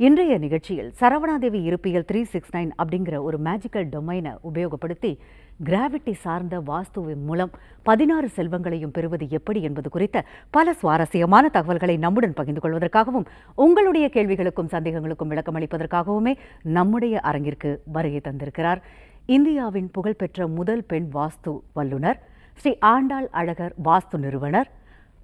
இன்றைய நிகழ்ச்சியில் சரவணாதேவி இருப்பியல் த்ரீ சிக்ஸ் நைன் அப்படிங்கிற ஒரு மேஜிக்கல் டொமைனை உபயோகப்படுத்தி கிராவிட்டி சார்ந்த வாஸ்துவின் மூலம் பதினாறு செல்வங்களையும் பெறுவது எப்படி என்பது குறித்த பல சுவாரஸ்யமான தகவல்களை நம்முடன் பகிர்ந்து கொள்வதற்காகவும் உங்களுடைய கேள்விகளுக்கும் சந்தேகங்களுக்கும் விளக்கம் அளிப்பதற்காகவுமே நம்முடைய அரங்கிற்கு வருகை தந்திருக்கிறார். இந்தியாவின் புகழ்பெற்ற முதல் பெண் வாஸ்து வல்லுனர் ஸ்ரீ ஆண்டாள் அழகர் வாஸ்து நிறுவனர்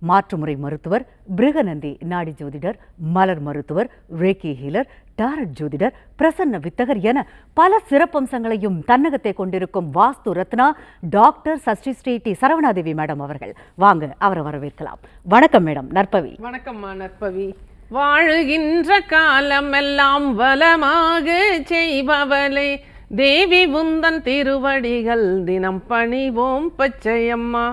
மாற்றுமுறை மருத்துவர் பிருகநந்தி நாடி ஜோதிடர் மலர் மருத்துவர் ரேக்கி ஹீலர் டாரட் ஜோதிடர் பிரசன்ன வித்தகர் என பல சிறப்பம்சங்களையும் தன்னகத்தை கொண்டிருக்கும் Vastu Ratna doctor Sashti Sri D Saravanadevi madam அவர்கள். வாங்க அவரை வரவேற்கலாம். வணக்கம் மேடம் நற்பவி. வணக்கம்மா நற்பவி. வாழுகின்ற காலமெல்லாம் வளமாக செய்பவளே. தேவி உந்தன் திருவடிகள் தினம் பணிவோம் பச்சையம்மா.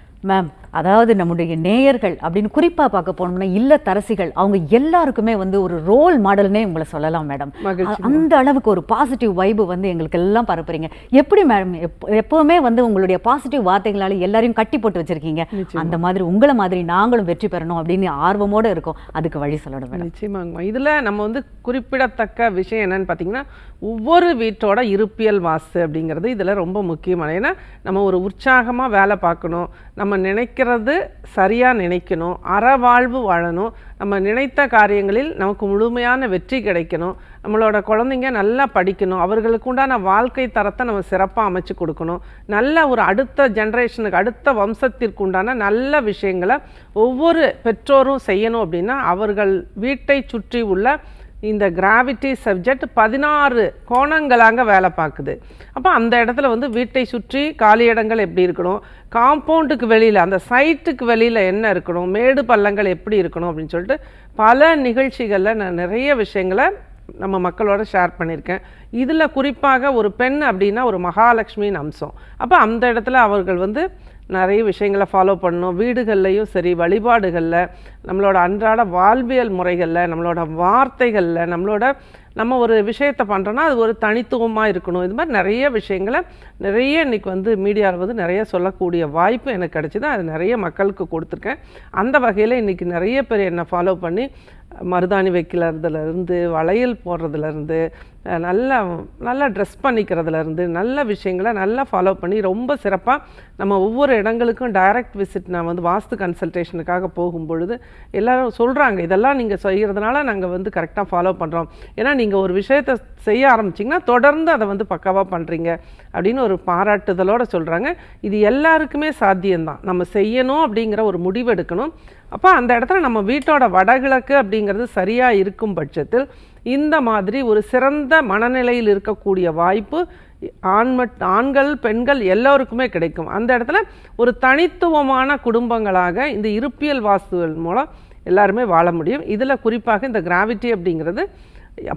மேம் அதாவது நம்முடைய நேயர்கள் அப்படின்னு குறிப்பா பார்க்க போனோம்னா இல்லத்தரசிகள் அவங்க எல்லாருக்குமே வந்து ஒரு ரோல் மாடல்னே உங்களை சொல்லலாம் மேடம் அந்த அளவுக்கு ஒரு பாசிட்டிவ் வைபு வந்து எங்களுக்கு எல்லாம் பரப்புறீங்க. எப்படி மேடம் எப்பவுமே வந்து உங்களுடைய பாசிட்டிவ் வார்த்தைகளால எல்லாரையும் கட்டி போட்டு வச்சிருக்கீங்க? அந்த மாதிரி உங்களை மாதிரி நாங்களும் வெற்றி பெறணும் அப்படின்னு ஆர்வமோட இருக்கோம். அதுக்கு வழி சொல்லணும் மேடம் நிச்சயமாங்கம்மா இதில் நம்ம வந்து குறிப்பிடத்தக்க விஷயம் என்னன்னு பார்த்தீங்கன்னா ஒவ்வொரு வீட்டோட இருப்பியல் வாஸ்து அப்படிங்கிறது இதில் ரொம்ப முக்கியமான. ஏன்னா நம்ம ஒரு உற்சாகமாக வேலை பார்க்கணும். நம்ம நம்ம நினைக்கிறது சரியாக நினைக்கணும் அறவாழ்வு வாழணும் நம்ம நினைத்த காரியங்களில் நமக்கு முழுமையான வெற்றி கிடைக்கணும் நம்மளோட குழந்தைங்க நல்லா படிக்கணும் அவர்களுக்கு உண்டான வாழ்க்கை தரத்தை நம்ம சிறப்பாக அமைச்சு கொடுக்கணும். நல்ல ஒரு அடுத்த ஜென்ரேஷனுக்கு அடுத்த வம்சத்திற்கு உண்டான நல்ல விஷயங்களை ஒவ்வொரு பெற்றோரும் செய்யணும் அப்படின்னா அவர்கள் வீட்டை சுற்றி உள்ள இந்த கிராவிட்டி சப்ஜெக்ட் பதினாறு கோணங்களாக வேலை பார்க்குது. அப்போ அந்த இடத்துல வந்து வீட்டை சுற்றி காலி இடங்கள் எப்படி இருக்கணும்? காம்பவுண்டுக்கு வெளியில் அந்த சைட்டுக்கு வெளியில் என்ன இருக்கணும்? மேடு பள்ளங்கள் எப்படி இருக்கணும்? அப்படின்னு சொல்லிட்டு பல நிகழ்ச்சிகளில் நான் நிறைய விஷயங்களை நம்ம மக்களோட ஷேர் பண்ணியிருக்கேன். இதில் குறிப்பாக ஒரு பெண் அப்படின்னா ஒரு மகாலட்சுமியின் அம்சம். அப்போ அந்த இடத்துல அவர்கள் வந்து நிறைய விஷயங்களை ஃபாலோ பண்ணணும். வீடுகள்லையும் சரி வழிபாடுகளில் நம்மளோட அன்றாட வாழ்வியல் முறைகளில் நம்மளோட வார்த்தைகளில் நம்மளோட நம்ம ஒரு விஷயத்தை பண்ணுறோன்னா அது ஒரு தனித்துவமாக இருக்கணும். இது மாதிரி நிறைய விஷயங்களை நிறைய இன்னைக்கு வந்து மீடியாவில் வந்து நிறைய சொல்லக்கூடிய வாய்ப்பு எனக்கு கிடச்சிது. அது நிறைய மக்களுக்கு கொடுத்துருக்கேன். அந்த வகையில் இன்றைக்கி நிறைய பேர் என்னை ஃபாலோ பண்ணி மருதாணி வைக்கிறதுலேருந்து வளையல் போடுறதுலேருந்து நல்லா நல்லா ட்ரெஸ் பண்ணிக்கிறதுலேருந்து நல்ல விஷயங்களை நல்லா ஃபாலோ பண்ணி ரொம்ப சிறப்பாக நம்ம ஒவ்வொரு இடங்களுக்கும் டைரக்ட் விசிட் நான் வந்து வாஸ்து கன்சல்டேஷனுக்காக போகும்பொழுது எல்லாரும் சொல்கிறாங்க இதெல்லாம் நீங்கள் செய்கிறதுனால நாங்கள் வந்து கரெக்டாக ஃபாலோ பண்ணுறோம் ஏன்னா நீங்கள் ஒரு விஷயத்தை செய்ய ஆரம்பிச்சிங்கன்னா தொடர்ந்து அதை வந்து பக்காவாக பண்ணுறீங்க அப்படின்னு ஒரு பாராட்டுதலோடு சொல்கிறாங்க இது எல்லாருக்குமே சாத்தியம்தான். நம்ம செய்யணும் அப்படிங்கிற ஒரு முடிவு எடுக்கணும் அப்போ அந்த இடத்துல நம்ம வீட்டோட வடகிழக்கு அப்படிங்கிறது சரியாக இருக்கும் பட்சத்தில் இந்த மாதிரி ஒரு சிறந்த மனநிலையில் இருக்கக்கூடிய வாய்ப்பு ஆண் மட் ஆண்கள் பெண்கள் எல்லோருக்குமே கிடைக்கும். அந்த இடத்துல ஒரு தனித்துவமான குடும்பங்களாக இந்த இருப்பியல் வாஸ்துகள் மூலம் எல்லாருமே வாழ முடியும். இதில் குறிப்பாக இந்த கிராவிட்டி அப்படிங்கிறது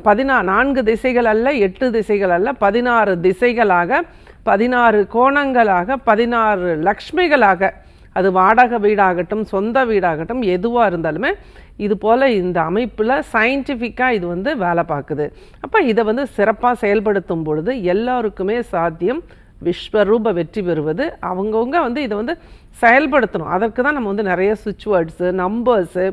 பதினா நான்கு திசைகள் அல்ல எட்டு திசைகள் அல்ல பதினாறு திசைகளாக பதினாறு கோணங்களாக பதினாறு லக்ஷ்மிகளாக அது வாடகை வீடாகட்டும் சொந்த வீடாகட்டும் எதுவாக இருந்தாலுமே இது போல் இந்த அமைப்பில் சயின்டிஃபிக்காக இது வந்து வேலை பார்க்குது. அப்போ இதை வந்து சிறப்பாக செயல்படுத்தும் பொழுது எல்லாருக்குமே சாத்தியம் விஸ்வரூப வெற்றி பெறுவது. அவங்கவுங்க வந்து இதை வந்து செயல்படுத்தணும். அதற்கு தான் நம்ம வந்து நிறைய சுவிட்ச் வேர்ட்ஸு நம்பர்ஸு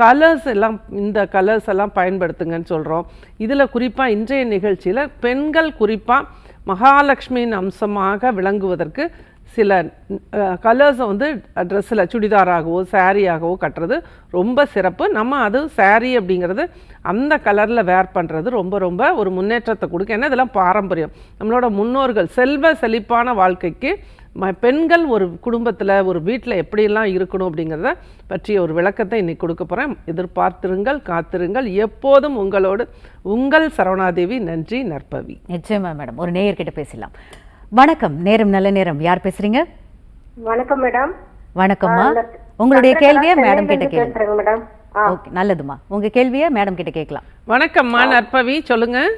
கலர்ஸ் எல்லாம் இந்த கலர்ஸ் எல்லாம் பயன்படுத்துங்கன்னு சொல்கிறோம் இதில் குறிப்பாக இன்றைய நிகழ்ச்சியில் பெண்கள் குறிப்பாக மகாலட்சுமியின் அம்சமாக விளங்குவதற்கு சில கலர்ஸை வந்து ட்ரெஸ்ஸில் சுடிதாராகவோ சாரியாகவோ கட்டுறது ரொம்ப சிறப்பு. நம்ம அது saree அப்படிங்கிறது அந்த கலரில் வேர் பண்ணுறது ரொம்ப ரொம்ப ஒரு முன்னேற்றத்தை கொடுக்கும். ஏன்னா இதெல்லாம் பாரம்பரியம். நம்மளோட முன்னோர்கள் செல்வ செழிப்பான வாழ்க்கைக்கு ம- பெண்கள் ஒரு குடும்பத்தில் ஒரு வீட்டில் எப்படியெல்லாம் இருக்கணும் அப்படிங்கிறத பற்றிய ஒரு விளக்கத்தை இன்னைக்கு கொடுக்க போகிறேன் எதிர்பார்த்திருங்கள் காத்திருங்கள். எப்போதும் உங்களோடு உங்கள் சரவணாதேவி. நன்றி நற்பவி. நிச்சயமா மேடம். ஒரு நேயர்கிட்ட பேசலாம் வணக்கம். நேரம் நல்ல நேரம். யார் பேசுறீங்க? வணக்கம் மேடம். வணக்கம்மா. உங்களுடைய கேள்வியை மேடம் கிட்ட கேளுங்க. மேடம். ஆ, ஓகே நல்லதுமா உங்க கேள்வியை மேடம் கிட்ட கேட்கலாம். வணக்கம்மா நற்பவி. சொல்லுங்க.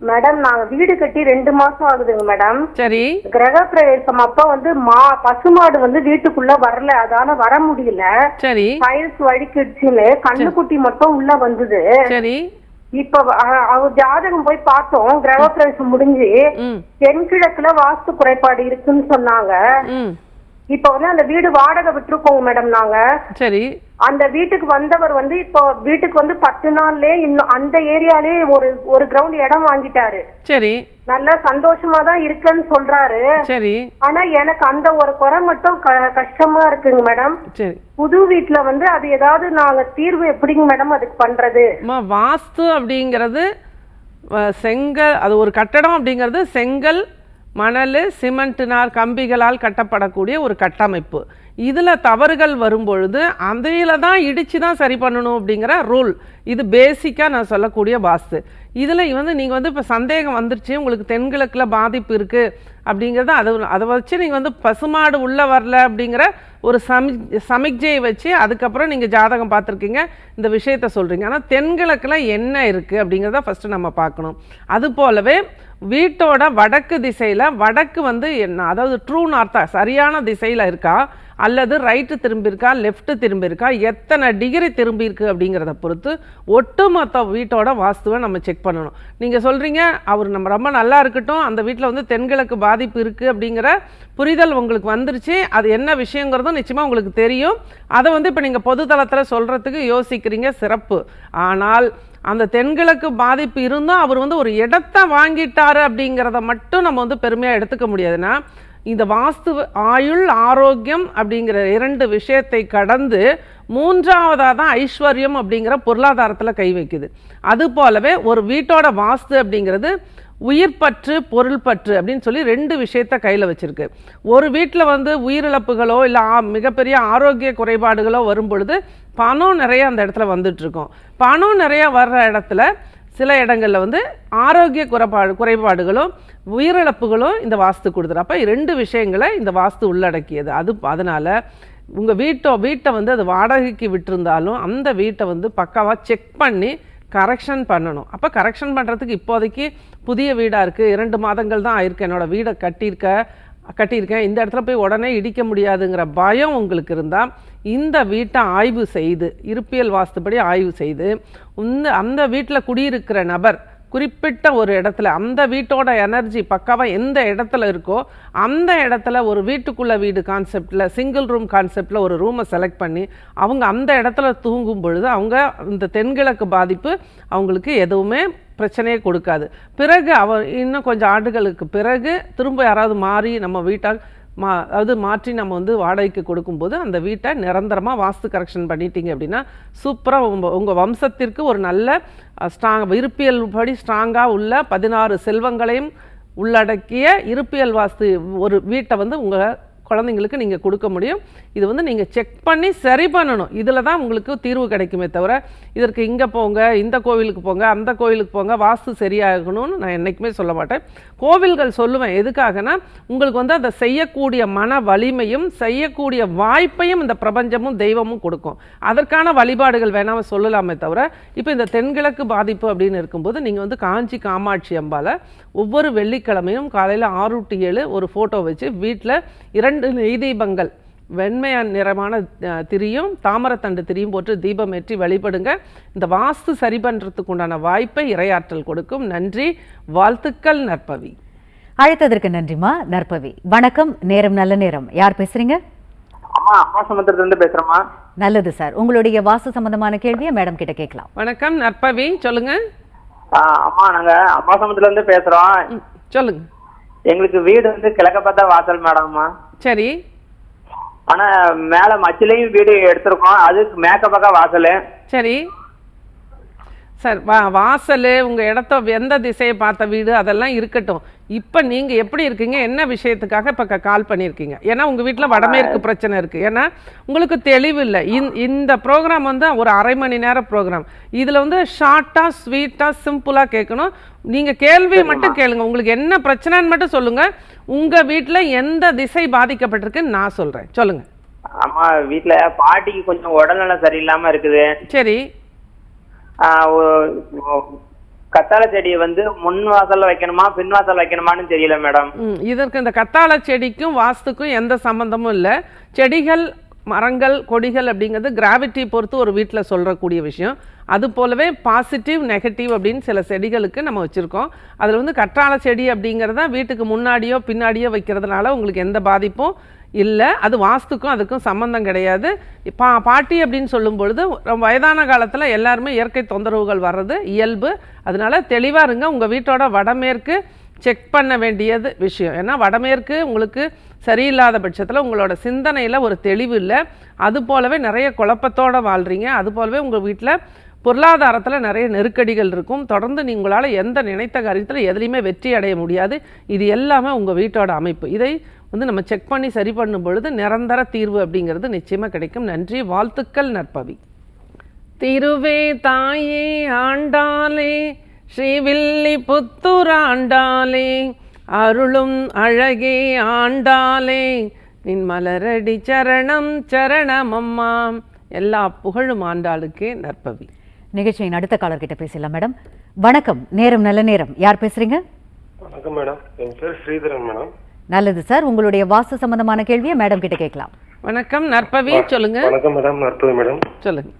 மேடம் நாங்க வீடு கட்டி ரெண்டு மாசம் ஆகுதுங்க மேடம். சரி. கிரக பிரவேசம் அப்ப வந்து மா பசுமாடு வந்து வீட்டுக்குள்ள வரல. அதால வர முடியல. சரி. டைல்ஸ் வழிக்கிடுச்சுன்னு கண்ணுக்குட்டி மட்டும் உள்ள வந்தது. சரி. இப்ப அ- அவ ஜாதகம் போய் பார்த்தோம். கிரக பிரவேசம் முடிஞ்சு தென்கிழக்குல வாஸ்து குறைபாடு இருக்குன்னு சொன்னாங்க. இப்ப வந்து அந்த வீடு வாடகை விட்டுருக்கோங்க மேடம் நாங்க. சரி. அந்த வீட்டுக்கு வந்தவர் வந்து இப்போ வீட்டுக்கு வந்து பத்து நாள்லயே இன்னும் அந்த ஏரியாலே ஒரு ஒரு கிரவுண்ட் இடம் வாங்கிட்டாரு. சரி. நல்லா சந்தோஷமா தான் இருக்குன்னு சொல்றாரு. சரி. ஆனா எனக்கு அந்த ஒரு குறை மட்டும் கஷ்டமா இருக்குங்க மேடம் சரி. புது வீட்ல வந்து அது ஏதாவது நாங்க தீர்வு எப்படிங்க மேடம் அதுக்கு பண்றது? வாஸ்து அப்படிங்கிறது செங்கல் அது ஒரு கட்டடம் அப்படிங்கிறது செங்கல் மணல் சிமெண்ட்டினால் கம்பிகளால் கட்டப்படக்கூடிய ஒரு கட்டமைப்பு. இதில் தவறுகள் வரும்பொழுது அதையில் தான் இடித்து தான் சரி பண்ணணும் அப்படிங்கிற ரூல். இது பேசிக்காக நான் சொல்லக்கூடிய வாஸ்து. இதில் வந்து நீங்கள் வந்து இப்போ சந்தேகம் வந்துருச்சு உங்களுக்கு தென்கிழக்கில் பாதிப்பு இருக்குது அப்படிங்கிறத அதை அதை வச்சு நீங்கள் வந்து பசுமாடு உள்ளே வரல அப்படிங்கிற ஒரு சமி சமிக்ஜையை வச்சு அதுக்கப்புறம் நீங்கள் ஜாதகம் பார்த்துருக்கீங்க இந்த விஷயத்த சொல்கிறீங்க ஆனால் தென்கிழக்கில் என்ன இருக்குது அப்படிங்கிறத ஃபஸ்ட்டு நம்ம பார்க்கணும். அது போலவே வீட்டோட வடக்கு திசையில் வடக்கு வந்து என்ன? அதாவது ட்ரூ நார்த்தா சரியான திசையில் இருக்கா? அல்லது ரைட்டு திரும்பியிருக்கா? லெஃப்ட்டு திரும்பியிருக்கா? எத்தனை டிகிரி திரும்பியிருக்கு அப்படிங்கிறத பொறுத்து ஒட்டுமொத்த வீட்டோட வாஸ்துவை நம்ம செக் பண்ணணும். நீங்கள் சொல்கிறீங்க அவர் நம்ம ரொம்ப நல்லா இருக்கட்டும் அந்த வீட்டில் வந்து தென்கிழக்கு பாதிப்பு இருக்குது அப்படிங்கிற புரிதல் உங்களுக்கு வந்துருச்சு. அது என்ன விஷயங்கிறதும் நிச்சயமாக உங்களுக்கு தெரியும். அதை வந்து இப்போ நீங்கள் பொதுத்தளத்தில் சொல்கிறதுக்கு யோசிக்கிறீங்க சிறப்பு. ஆனால் அந்த தென்கிழக்கு பாதிப்பு இருந்தும் அவர் வந்து ஒரு இடத்த வாங்கிட்டாரு அப்படிங்கிறத மட்டும் நம்ம வந்து பெருமையாக எடுத்துக்க முடியாதுன்னா இந்த வாஸ்து ஆயுள் ஆரோக்கியம் அப்படிங்கிற இரண்டு விஷயத்தை கடந்து மூன்றாவதாக தான் ஐஸ்வர்யம் அப்படிங்கிற பொருளாதாரத்தில் கை வைக்குது. அது போலவே ஒரு வீட்டோட வாஸ்து அப்படிங்கிறது உயிர் பற்று பொருள் பற்று அப்படின்னு சொல்லி ரெண்டு விஷயத்த கையில் வச்சுருக்கு. ஒரு வீட்டில் வந்து உயிரிழப்புகளோ இல்லை மிகப்பெரிய ஆரோக்கிய குறைபாடுகளோ வரும் பொழுது பணம் நிறைய அந்த இடத்துல வந்துட்டுருக்கோம் பணம் நிறைய வர்ற இடத்துல சில இடங்களில் வந்து ஆரோக்கிய குறைபாடு குறைபாடுகளும் உயிரிழப்புகளும் இந்த வாஸ்து கொடுத்துரு அப்போ ரெண்டு விஷயங்களை இந்த வாஸ்து உள்ளடக்கியது. அது அதனால் உங்கள் வீட்டோ வீட்டை வந்து அது வாடகைக்கு விட்டுருந்தாலும் அந்த வீட்டை வந்து பக்காவாக செக் பண்ணி கரெக்ஷன் பண்ணணும். அப்போ கரெக்ஷன் பண்ணுறதுக்கு இப்போதைக்கு புதிய வீடாக இருக்குது இரண்டு மாதங்கள் தான் ஆயிருக்கு. என்னோடய வீடை கட்டியிருக்க கட்டியிருக்கேன். இந்த இடத்துல போய் உடனே இடிக்க முடியாதுங்கிற பயம் உங்களுக்கு இருந்தால் இந்த வீட்டை ஆய்வு செய்து இருப்பியல் வாஸ்துப்படி ஆய்வு செய்து இந்த அந்த வீட்டில் குடியிருக்கிற நபர் குறிப்பிட்ட ஒரு இடத்துல அந்த வீட்டோட எனர்ஜி பக்காவாக எந்த இடத்துல இருக்கோ அந்த இடத்துல ஒரு வீட்டுக்குள்ளே வீடு கான்செப்டில் சிங்கிள் ரூம் கான்செப்டில் ஒரு ரூமை செலக்ட் பண்ணி அவங்க அந்த இடத்துல தூங்கும் பொழுது அவங்க இந்த தென்கிழக்கு பாதிப்பு அவங்களுக்கு எதுவுமே பிரச்சனையே கொடுக்காது. பிறகு அவர் இன்னும் கொஞ்சம் ஆண்டுகளுக்கு பிறகு திரும்ப யாராவது மாறி நம்ம வீட்டால் மா அதாவது மாற்றி நம்ம வந்து வாடகைக்கு கொடுக்கும்போது அந்த வீட்டை நிரந்தரமாக வாஸ்து கரெக்ஷன் பண்ணிட்டீங்க அப்படின்னா சூப்பராக உங்கள் உங்கள் வம்சத்திற்கு ஒரு நல்ல ஸ்ட்ராங் இருப்பியல் படி ஸ்ட்ராங்காக உள்ள பதினாறு செல்வங்களையும் உள்ளடக்கிய இருப்பியல் வாஸ்து ஒரு வீட்டை வந்து உங்கள் குழந்தைங்களுக்கு நீங்கள் கொடுக்க முடியும். இது வந்து நீங்கள் செக் பண்ணி சரி பண்ணணும். இதில் தான் உங்களுக்கு தீர்வு கிடைக்குமே தவிர இதற்கு இங்கே போங்க இந்த கோவிலுக்கு போங்க அந்த கோவிலுக்கு போங்க வாஸ்து சரியாகணும்னு நான் என்றைக்குமே சொல்ல மாட்டேன். கோவில்கள் சொல்லுவேன். எதுக்காகனா உங்களுக்கு வந்து அதை செய்யக்கூடிய மன வலிமையும் செய்யக்கூடிய வாய்ப்பையும் இந்த பிரபஞ்சமும் தெய்வமும் கொடுக்கும். அதற்கான வழிபாடுகள் வேணாமல் சொல்லலாமே தவிர இப்போ இந்த தென்கிழக்கு பாதிப்பு அப்படின்னு இருக்கும்போது நீங்கள் வந்து காஞ்சி காமாட்சி அம்பால ஒவ்வொரு வெள்ளிக்கிழமையும் காலையில் ஆறு டு ஏழு ஒரு ஃபோட்டோ வச்சு வீட்டில் இரண்டு நெய் தீபங்கள். வெண்மையா நிறமான திரியும் தாமரத்தண்டு திரியும் போட்டு தீபம் ஏற்றி வழிபடுங்க. இந்த வாஸ்து சரி பண்ணுறதுக்கு உண்டான வாய்ப்பை இரையாற்றல் கொடுக்கும். நன்றி. வாழ்த்துக்கள் நற்பவி. அழைத்ததற்கு நன்றிமா நற்பவி. வணக்கம். நேரம் நல்ல நேரம். யார் பேசுறீங்க? அம்மா அம்மா சமுத்திரத்துல இருந்து பேசுறேம்மா. நல்லது சார். உங்களுடைய வாஸ்து சம்பந்தமான கேள்வியை மேடம் கிட்ட கேட்கலாம். வணக்கம் நற்பவி. சொல்லுங்க. அம்மா நாங்க அம்மா சமுத்திரத்துல இருந்து பேசுறோம். ம், சொல்லுங்க. எங்களுக்கு வீடு வந்து கிழக்க பார்த்தா வாசல் மேடம்மா. சரி. ஆனா மேல மச்சிலையும் வீடு எடுத்திருக்கோம். அது மேக்க பக்கம் வாசல். சரி. சார் வா வாசல் உங்கள் இடத்த எந்த திசையை பார்த்த வீடு அதெல்லாம் இருக்கட்டும். இப்போ நீங்கள் எப்படி இருக்கீங்க? என்ன விஷயத்துக்காக இப்போ கால் பண்ணியிருக்கீங்க ஏன்னா உங்கள் வீட்டில் வடமேற்கு பிரச்சனை இருக்குது ஏன்னா உங்களுக்கு தெளிவு இல்லை. இந்த ப்ரோக்ராம் வந்து ஒரு அரை மணி நேரம் ப்ரோக்ராம் இதில் வந்து ஷார்ட்டாக ஸ்வீட்டாக சிம்பிளாக கேட்கணும் நீங்கள் கேள்வி மட்டும் கேளுங்க. உங்களுக்கு என்ன பிரச்சனைன்னு மட்டும் சொல்லுங்கள் உங்கள் வீட்டில் எந்த திசை பாதிக்கப்பட்டிருக்குன்னு நான் சொல்கிறேன் சொல்லுங்கள் அம்மா வீட்ல பாட்டிக்கு கொஞ்சம் உடல்நலம் சரியில்லாம இருக்குது. சரி. கத்தாழை செடியை வந்து முன் வாசல்ல வைக்கணுமா பின் வாசல் வைக்கணுமான்னு தெரியல மேடம். இதற்கு இந்த கத்தாழை செடிக்கும் வாஸ்துக்கும் எந்த சம்பந்தமும் இல்லை. செடிகள் மரங்கள் கொடிகள் அப்படிங்கிறது கிராவிட்டி பொறுத்து ஒரு வீட்டில் சொல்கிறக்கூடிய விஷயம். அது போலவே பாசிட்டிவ் நெகட்டிவ் அப்படின்னு சில செடிகளுக்கு நம்ம வச்சுருக்கோம். அதில் வந்து கற்றாழை செடி அப்படிங்கிறத வீட்டுக்கு முன்னாடியோ பின்னாடியோ வைக்கிறதுனால உங்களுக்கு எந்த பாதிப்பும் இல்லை அது வாஸ்துக்கும் அதுக்கும் சம்மந்தம் கிடையாது. பா பாட்டி அப்படின்னு சொல்லும் பொழுது ரொம்ப வயதான காலத்தில் எல்லாருமே இயற்கை தொந்தரவுகள் வர்றது இயல்பு. அதனால தெளிவாக இருங்க உங்கள் வீட்டோட வடமேற்கு செக் பண்ண வேண்டியது விஷயம். ஏன்னா வடமேற்கு உங்களுக்கு சரியில்லாத பட்சத்தில் உங்களோட சிந்தனையில் ஒரு தெளிவு இல்லை. அது போலவே நிறைய குழப்பத்தோடு வாழ்கிறீங்க அது போலவே உங்கள் வீட்டில் பொருளாதாரத்தில் நிறைய நெருக்கடிகள் இருக்கும். தொடர்ந்து நீங்களால் எந்த நினைத்த காரியத்தில் எதுலேயுமே வெற்றி அடைய முடியாது. இது எல்லாமே உங்கள் வீட்டோட அமைப்பு. இதை வந்து நம்ம செக் பண்ணி சரி பண்ணும் பொழுது நிரந்தர தீர்வு அப்படிங்கிறது நிச்சயமாக கிடைக்கும். நன்றி. வாழ்த்துக்கள் நற்பவி. திருவே தாயே ஆண்டாலே ஸ்ரீவில்லி புத்துராண்டாளே அருளும் அழகே ஆண்டாலே நின் மலரடி சரணம் சரணமம்மா. எல்லா புகழும் ஆண்டாளுக்கே நற்பவி. நிகழ்ச்சியின் அடுத்த காலர் கிட்ட பேசலாம் மேடம். வணக்கம். நேரம் நல்ல நேரம். யார் பேசுறீங்க? வணக்கம் மேடம். என் பேர் ஸ்ரீதரன் மேடம். நல்லது சார். உங்களுடைய வாஸ்து சம்பந்தமான கேள்வியை மேடம் கிட்ட கேட்கலாம். வணக்கம். நற்பவி சொல்லுங்க. வணக்கம் மேடம். நற்பது மேடம். சொல்லுங்க.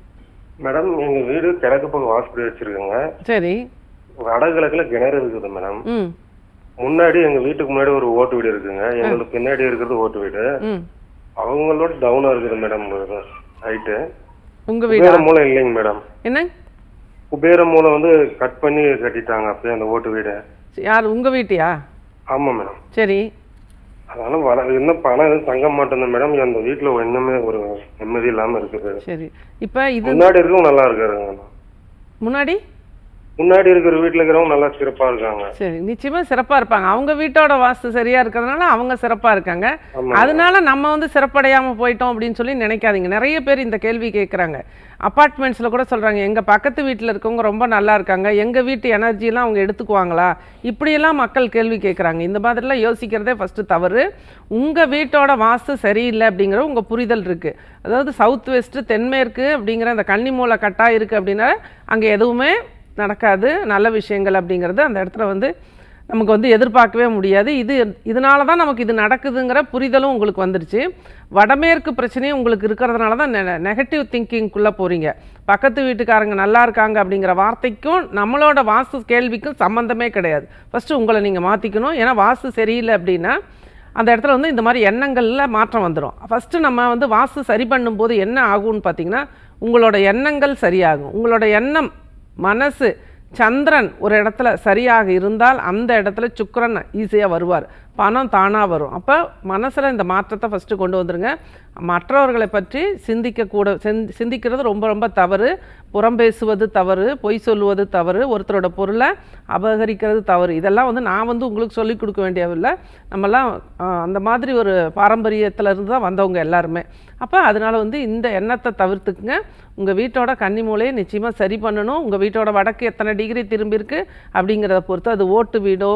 மேடம் எங்க வீடு கிழக்கு பக்கம் வாசப்படி வச்சிருக்கோங்க. சரி. வடகிழக்குல கிணறு இருக்குது மேடம். ம். முன்னாடி எங்க வீட்டுக்கு முன்னாடி ஒரு ஓட்டு வீடு இருக்குங்க. எங்களுக்கு பின்னாடி இருக்கிறது ஓட்டு வீடு. ம். அவங்களோட டவுனா இருக்குது மேடம் ஹைட்டு. உங்க வீடா? மூலம் இல்லைங்க மேடம். என்ன? குபேர மூலம் வந்து கட் பண்ணி கட்டிட்டாங்க அப்படியே அந்த ஓட்டு வீடு. யார்? உங்க வீட்டியா? ஆமா மேடம். சரி. அதனால வர இன்னும் பணம் எதுவும் தங்க மாட்டேங்குது மேடம். அந்த வீட்டுல இன்னுமே ஒரு நிம்மதி இல்லாம இருக்குது. சரி. இப்போ இது முன்னாடி இருக்கவும் நல்லா இருக்காருங்க முன்னாடி? முன்னாடி இருக்கிற வீட்டுல இருக்கிறவங்க நல்லா சிறப்பா இருக்காங்க. சரி நிச்சயமா சிறப்பா இருப்பாங்க. அவங்க வீட்டோட வாஸ்து சரியா இருக்கிறதுனால அவங்க சிறப்பா இருக்காங்க. அதனால நம்ம வந்து சிறப்படையாம போயிட்டோம் அப்படின்னு சொல்லி நினைக்காதீங்க. நிறைய பேர் இந்த கேள்வி கேட்குறாங்க அப்பார்ட்மெண்ட்ஸில் கூட சொல்றாங்க எங்க பக்கத்து வீட்டில் இருக்கவங்க ரொம்ப நல்லா இருக்காங்க. எங்க வீட்டு எனர்ஜிலாம் அவங்க எடுத்துக்குவாங்களா? இப்படியெல்லாம் மக்கள் கேள்வி கேட்குறாங்க இந்த மாதிரிலாம் யோசிக்கிறதே ஃபர்ஸ்ட் தவறு. உங்க வீட்டோட வாஸ்து சரியில்லை அப்படிங்கிற உங்க புரிதல் இருக்கு. அதாவது சவுத் வெஸ்ட் தென்மேற்கு அப்படிங்கிற அந்த கன்னிமூலை கட்டா இருக்கு அப்படின்னா அங்க எதுவுமே நடக்காது. நல்ல விஷயங்கள் அப்படிங்கிறது அந்த இடத்துல வந்து நமக்கு வந்து எதிர்பார்க்கவே முடியாது. இது இதனால தான் நமக்கு இது நடக்குதுங்கிற புரிதலும் உங்களுக்கு வந்துருச்சு. வடமேற்கு பிரச்சனையும் உங்களுக்கு இருக்கிறதுனால தான் நெகட்டிவ் திங்கிங்குள்ளே போகிறீங்க பக்கத்து வீட்டுக்காரங்க நல்லா இருக்காங்க அப்படிங்கிற வார்த்தைக்கும் நம்மளோட வாஸ்து கேள்விக்கும் சம்மந்தமே கிடையாது. ஃபஸ்ட்டு உங்களை நீங்கள் மாற்றிக்கணும் ஏன்னா வாஸ்து சரியில்லை அப்படின்னா அந்த இடத்துல வந்து இந்த மாதிரி எண்ணங்களில் மாற்றம் வந்துடும் ஃபஸ்ட்டு நம்ம வந்து வாஸ்து சரி பண்ணும்போது என்ன ஆகும்னு பார்த்தீங்கன்னா உங்களோட எண்ணங்கள் சரியாகும். உங்களோட எண்ணம் மனசு சந்திரன் ஒரு இடத்துல சரியாக இருந்தால் அந்த இடத்துல சுக்கரன் ஈஸியாக வருவார். பணம் தானாக வரும். அப்போ மனசில் இந்த மாற்றத்தை ஃபஸ்ட்டு கொண்டு வந்துருங்க. மற்றவர்களை பற்றி சிந்திக்கக்கூட சிந்திக்கிறது ரொம்ப ரொம்ப தவறு. புறம் பேசுவது தவறு பொய் சொல்லுவது தவறு ஒருத்தரோட பொருளை அபகரிக்கிறது தவறு. இதெல்லாம் வந்து நான் வந்து உங்களுக்கு சொல்லிக் கொடுக்க வேண்டியதில்லை. நம்மலாம் அந்த மாதிரி ஒரு பாரம்பரியத்துல இருந்து தான் வந்தவங்க எல்லாருமே. அப்போ அதனால வந்து இந்த எண்ணத்தை தவிர்த்துக்குங்க. உங்கள் வீட்டோட கன்னி மூலையை நிச்சயமாக சரி பண்ணணும். உங்கள் வீட்டோட வடக்கு எத்தனை டிகிரி திரும்பியிருக்கு அப்படிங்கிறத பொறுத்து அது ஓட்டு வீடோ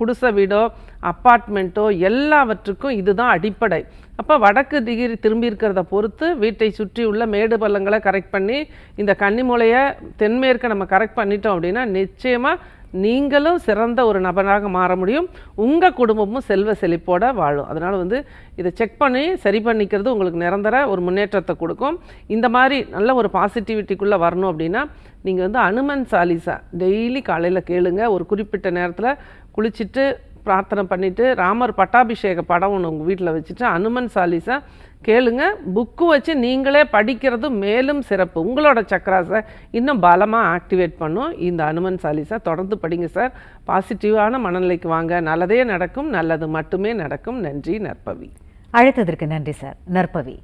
குடிசை வீடோ அப்பார்ட்மெண்ட்டோ எல்லாவற்றுக்கும் இதுதான் அடிப்படை. அப்போ வடக்கு டிகிரி திரும்பி இருக்கிறத பொறுத்து வீட்டை சுற்றி உள்ள மேடு பள்ளங்களை கரெக்ட் பண்ணி இந்த கன்னிமூலையை தென்மேற்க நம்ம கரெக்ட் பண்ணிட்டோம் அப்படின்னா நிச்சயமாக நீங்களும் சிறந்த ஒரு நபராக மாற முடியும். உங்கள் குடும்பமும் செல்வ செழிப்போட வாழும். அதனால் வந்து இதை செக் பண்ணி சரி பண்ணிக்கிறது உங்களுக்கு நிரந்தர ஒரு முன்னேற்றத்தை கொடுக்கும். இந்த மாதிரி நல்ல ஒரு பாசிட்டிவிட்டிக்குள்ளே வரணும் அப்படின்னா நீங்கள் வந்து அனுமன் சாலிசா டெய்லி காலையில் கேளுங்க. ஒரு குறிப்பிட்ட நேரத்தில் குளிச்சுட்டு பிரார்த்தனை பண்ணிவிட்டு ராமர் பட்டாபிஷேக படம் ஒன்று உங்கள் வீட்டில் வச்சுட்டு அனுமன் சாலிசா கேளுங்க. புக்கு வச்சு நீங்களே படிக்கிறது மேலும் சிறப்பு. உங்களோட சக்கராஸை இன்னும் பலமாக ஆக்டிவேட் பண்ணும். இந்த அனுமன் சாலிசா தொடர்ந்து படிங்க சார். பாசிட்டிவான மனநிலைக்கு வாங்க. நல்லதே நடக்கும். நல்லது மட்டுமே நடக்கும். நன்றி நற்பவி. அழைத்ததற்கு நன்றி சார். நற்பவி.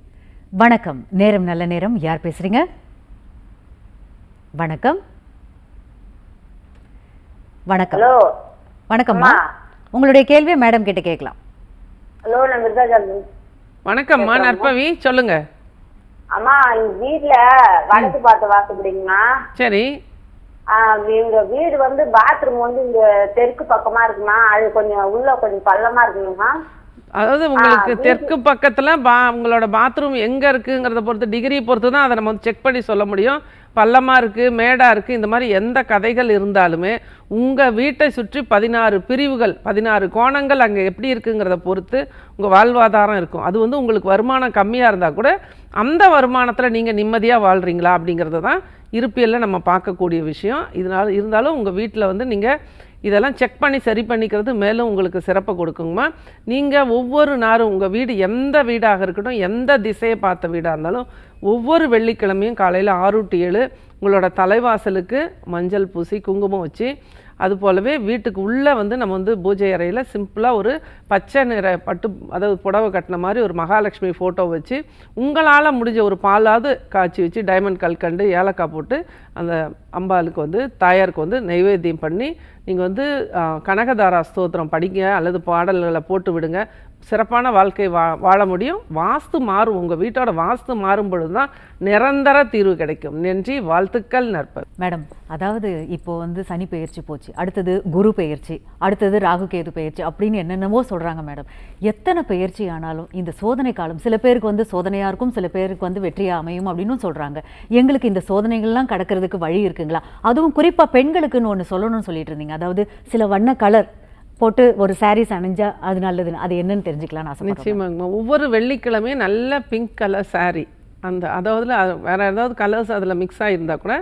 வணக்கம். நேரம் நல்ல நேரம். யார் பேசுறீங்க? வணக்கம். வணக்கம். ஹலோ வணக்கம்மா. உங்களுடைய கேள்வியை மேடம் கிட்ட கேட்கலாம். ஹலோ நான் மிருதாஜாமி வணக்கம்மா நற்பவி சொல்லுங்க. அம்மா எங்க வீட்ல வடக்கு பார்த்த வாசப்படிங்கம்மா சரி. ஆஹ் எங்க வீடு வந்து பாத்ரூம் வந்து இங்க தெற்கு பக்கமா இருக்குமா? அது கொஞ்சம் உள்ள கொஞ்சம் பள்ளமா இருக்குங்கம்மா. அதாவது உங்களுக்கு தெற்கு பக்கத்துல பா உங்களோட பாத்ரூம் எங்க இருக்குங்கிறத பொறுத்து டிகிரி பொறுத்து தான் அதை நம்ம வந்து செக் பண்ணி சொல்ல முடியும். பள்ளமாக இருக்குது மேடாக இருக்குது இந்த மாதிரி எந்த கதைகள் இருந்தாலுமே உங்கள் வீட்டை சுற்றி பதினாறு பிரிவுகள் பதினாறு கோணங்கள் அங்கே எப்படி இருக்குங்கிறத பொறுத்து உங்கள் வாழ்வாதாரம் இருக்கும். அது வந்து உங்களுக்கு வருமானம் கம்மியாக இருந்தால் கூட அந்த வருமானத்தில் நீங்கள் நிம்மதியாக வாழ்கிறீங்களா அப்படிங்கிறது தான் இருப்பியலில் நம்ம பார்க்கக்கூடிய விஷயம். இதனால இருந்தாலும் உங்கள் வீட்டில் வந்து நீங்கள் இதெல்லாம் செக் பண்ணி சரி பண்ணிக்கிறது மேலும் உங்களுக்கு சிறப்பை கொடுக்குங்கம்மா. நீங்கள் ஒவ்வொரு நாளும் உங்கள் வீடு எந்த வீடாக இருக்கட்டும் எந்த திசையை பார்த்த வீடாக இருந்தாலும் ஒவ்வொரு வெள்ளிக்கிழமையும் காலையில் ஆறு டு ஏழு உங்களோட தலைவாசலுக்கு மஞ்சள் பூசி குங்குமம் வச்சு அது போலவே வீட்டுக்கு உள்ளே வந்து நம்ம வந்து பூஜை அறையில் சிம்பிளாக ஒரு பச்சை நிற பட்டு அதாவது புடவை கட்டின மாதிரி ஒரு மகாலட்சுமி ஃபோட்டோ வச்சு உங்களால் முடிஞ்ச ஒரு பாலாவது காய்ச்சி வச்சு டைமண்ட் கல்கண்டு ஏலக்காய் போட்டு அந்த அம்பாளுக்கு வந்து தாயாருக்கு வந்து நைவேத்தியம் பண்ணி நீங்கள் வந்து கனகதாரா ஸ்தோத்திரம் படிங்க அல்லது பாடல்களை போட்டு விடுங்க. சிறப்பான வாழ்க்கை வா வாழ முடியும். வாஸ்து மாறும் உங்கள் வீட்டோட வாஸ்து மாறும் பொழுது தான் நிரந்தர தீர்வு கிடைக்கும். நன்றி வாழ்த்துக்கள் நற்பது மேடம் அதாவது இப்போ வந்து சனி பெயர்ச்சி போச்சு. அடுத்தது குரு பெயர்ச்சி அடுத்தது ராகு கேது பெயர்ச்சி அப்படின்னு என்னென்னவோ சொல்கிறாங்க மேடம். எத்தனை பெயர்ச்சி ஆனாலும் இந்த சோதனை காலம் சில பேருக்கு வந்து சோதனையாக இருக்கும் சில பேருக்கு வந்து வெற்றியாக அமையும் அப்படின்னு சொல்கிறாங்க எங்களுக்கு இந்த சோதனைகள்லாம் கடக்கிறதுக்கு வழி இருக்குங்களா? அதுவும் குறிப்பாக பெண்களுக்குன்னு ஒன்று சொல்லணும்னு சொல்லிட்டு இருந்தீங்க. அதாவது சில வண்ண கலர் போட்டு ஒரு சாரீஸ் அணிஞ்சா அது நல்லதுன்னு அது என்னன்னு தெரிஞ்சுக்கலாம்னு நான் நிச்சயமாங்கம்மா. ஒவ்வொரு வெள்ளிக்கிழமையும் நல்ல பிங்க் கலர் சாரீ அந்த அதாவது வேறு வேற ஏதாவது கலர்ஸ் அதில் மிக்ஸ் ஆகியிருந்தால் கூட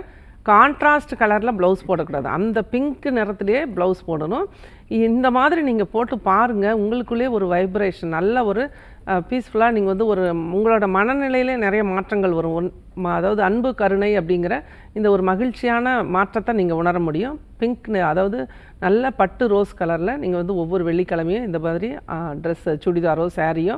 கான்ட்ராஸ்ட் கலரில் ப்ளவுஸ் போடக்கூடாது. அந்த பிங்க் நிறத்துலேயே ப்ளவுஸ் போடணும். இந்த மாதிரி நீங்கள் போட்டு பாருங்கள் உங்களுக்குள்ளேயே ஒரு வைப்ரேஷன் நல்ல ஒரு பீஸ்ஃபுல்லாக நீங்கள் வந்து ஒரு உங்களோட மனநிலையிலே நிறைய மாற்றங்கள் வரும். ஒன் அதாவது அன்பு கருணை அப்படிங்கிற இந்த ஒரு மகிழ்ச்சியான மாற்றத்தை நீங்கள் உணர முடியும். பிங்க் அதாவது நல்ல பட்டு ரோஸ் கலரில் நீங்கள் வந்து ஒவ்வொரு வெள்ளிக்கிழமையும் இந்த மாதிரி ட்ரெஸ் சுடிதாரோ சாரியோ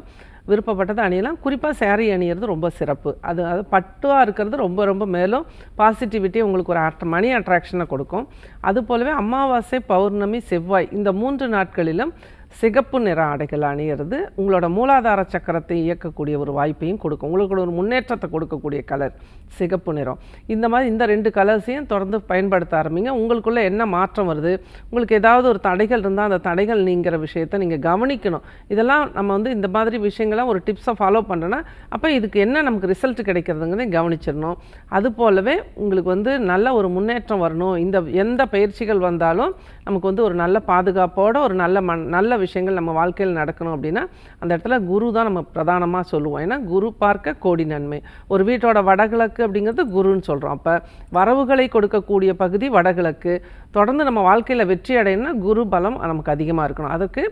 விருப்பப்பட்டதை அணியலாம். குறிப்பாக சேரீ அணியிறது ரொம்ப சிறப்பு. அது அது பட்டுவாக இருக்கிறது ரொம்ப ரொம்ப மேலும் பாசிட்டிவிட்டி உங்களுக்கு ஒரு அட் மணி அட்ராக்ஷனை கொடுக்கும். அது போலவே அமாவாசை பௌர்ணமி செவ்வாய் இந்த மூன்று நாட்களிலும் சிகப்பு நிற ஆடைகள் அணியிறது உங்களோட மூலாதார சக்கரத்தை இயக்கக்கூடிய ஒரு வாய்ப்பையும் கொடுக்கும். உங்களுக்கு ஒரு முன்னேற்றத்தை கொடுக்கக்கூடிய கலர் சிகப்பு நிறம். இந்த மாதிரி இந்த ரெண்டு கலர்ஸையும் தொடர்ந்து பயன்படுத்த ஆரம்பிங்க. உங்களுக்குள்ளே என்ன மாற்றம் வருது? உங்களுக்கு ஏதாவது ஒரு தடைகள் இருந்தால் அந்த தடைகள் நீங்கிற விஷயத்தை நீங்கள் கவனிக்கணும். இதெல்லாம் நம்ம வந்து இந்த மாதிரி விஷயங்கள்லாம் ஒரு டிப்ஸை ஃபாலோ பண்ணுறோன்னா அப்போ இதுக்கு என்ன நமக்கு ரிசல்ட் கிடைக்கிறதுங்கிறதையும் கவனிச்சிடணும். அது போலவே உங்களுக்கு வந்து நல்ல ஒரு முன்னேற்றம் வரணும். இந்த எந்த பயிற்சிகள் வந்தாலும் நமக்கு வந்து ஒரு நல்ல பாதுகாப்போட ஒரு நல்ல மண் நல்ல விஷயங்கள் நம்ம வாழ்க்கையில் நடக்கணும் அப்படின்னா அந்த இடத்துல குரு தான் நம்ம பிரதானமாக சொல்லுவோம். ஏன்னா குரு பார்க்க கோடி நன்மை. ஒரு வீட்டோட வடகிழக்கு அப்படிங்கிறது குருன்னு சொல்கிறோம் அப்போ வரவுகளை கொடுக்கக்கூடிய பகுதி வடகிழக்கு. தொடர்ந்து நம்ம வாழ்க்கையில் வெற்றி அடையணும்னா குரு பலம் நமக்கு அதிகமாக இருக்கணும். அதுக்கு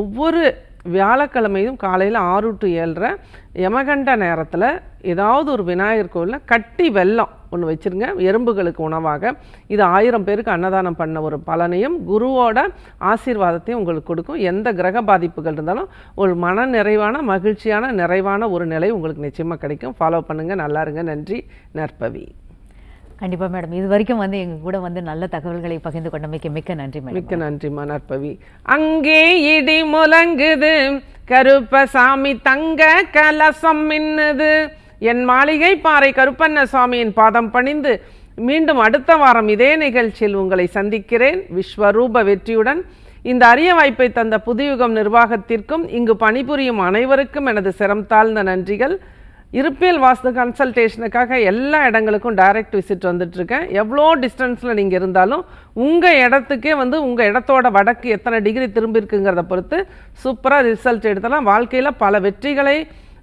ஒவ்வொரு வியாழக்கிழமையும் காலையில் ஆறு டு ஏழரை யமகண்ட நேரத்தில் ஏதாவது ஒரு விநாயகர் கோவிலில் கட்டி வெல்லம் ஒன்று வச்சுருங்க. எறும்புகளுக்கு உணவாக. இது ஆயிரம் பேருக்கு அன்னதானம் பண்ண ஒரு பலனையும் குருவோட ஆசீர்வாதத்தையும் உங்களுக்கு கொடுக்கும். எந்த கிரக பாதிப்புகள் இருந்தாலும் ஒரு மன நிறைவான மகிழ்ச்சியான நிறைவான ஒரு நிலை உங்களுக்கு நிச்சயமாக கிடைக்கும். ஃபாலோ பண்ணுங்கள் நல்லா இருங்க. நன்றி. நற்பவி. கண்டிப்பாக மேடம். இது வரைக்கும் வந்து எங்கள் கூட வந்து நல்ல தகவல்களை பகிர்ந்து கொண்டமைக்கு மிக்க நன்றி மேடம். மிக்க நன்றிம்மா நற்பவி அங்கே இடி முழங்குது. கருப்பசாமி தங்க கலசம் மின்னுது. என் மாளிகை பாறை கருப்பண்ண சுவாமியின் பாதம் பணிந்து. மீண்டும் அடுத்த வாரம் இதே நிகழ்ச்சியில் உங்களை சந்திக்கிறேன். விஸ்வரூப வெற்றியுடன். இந்த அரிய வாய்ப்பை தந்த புதுயுகம் நிர்வாகத்திற்கும் இங்கு பணிபுரியும் அனைவருக்கும் எனது சிரம் தாழ்ந்த நன்றிகள். இருப்பியல் வாஸ்து கன்சல்டேஷனுக்காக எல்லா இடங்களுக்கும் டைரக்ட் விசிட் வந்துட்டுருக்கேன். எவ்வளோ டிஸ்டன்ஸில் நீங்கள் இருந்தாலும் உங்கள் இடத்துக்கே வந்து உங்கள் இடத்தோட வடக்கு எத்தனை டிகிரி திரும்பியிருக்குங்கிறத பொறுத்து சூப்பராக ரிசல்ட் எடுத்தலாம் வாழ்க்கையில் பல வெற்றிகளை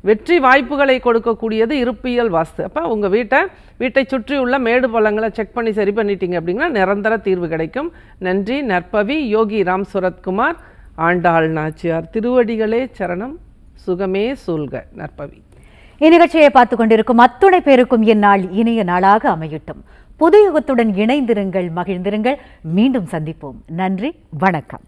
வெற்றி வாய்ப்புகளை கொடுக்கக்கூடியது இருப்பியல் வாஸ்து அப்போ உங்கள் வீட்டை வீட்டை சுற்றி உள்ள மேடு பள்ளங்களை செக் பண்ணி சரி பண்ணிட்டீங்க அப்படின்னா நிரந்தர தீர்வு கிடைக்கும். நன்றி. நற்பவி யோகி ராம் சுரத்குமார். ஆண்டாள் நாச்சியார் திருவடிகளே சரணம். சுகமே சூழ்க நற்பவி. இந்நிகழ்ச்சியை பார்த்து கொண்டிருக்கும் அத்துணை பேருக்கும் இந்நாள் இனிய நாளாக அமையட்டும். புது யுகத்துடன் இணைந்திருங்கள் மகிழ்ந்திருங்கள். மீண்டும் சந்திப்போம். நன்றி வணக்கம்.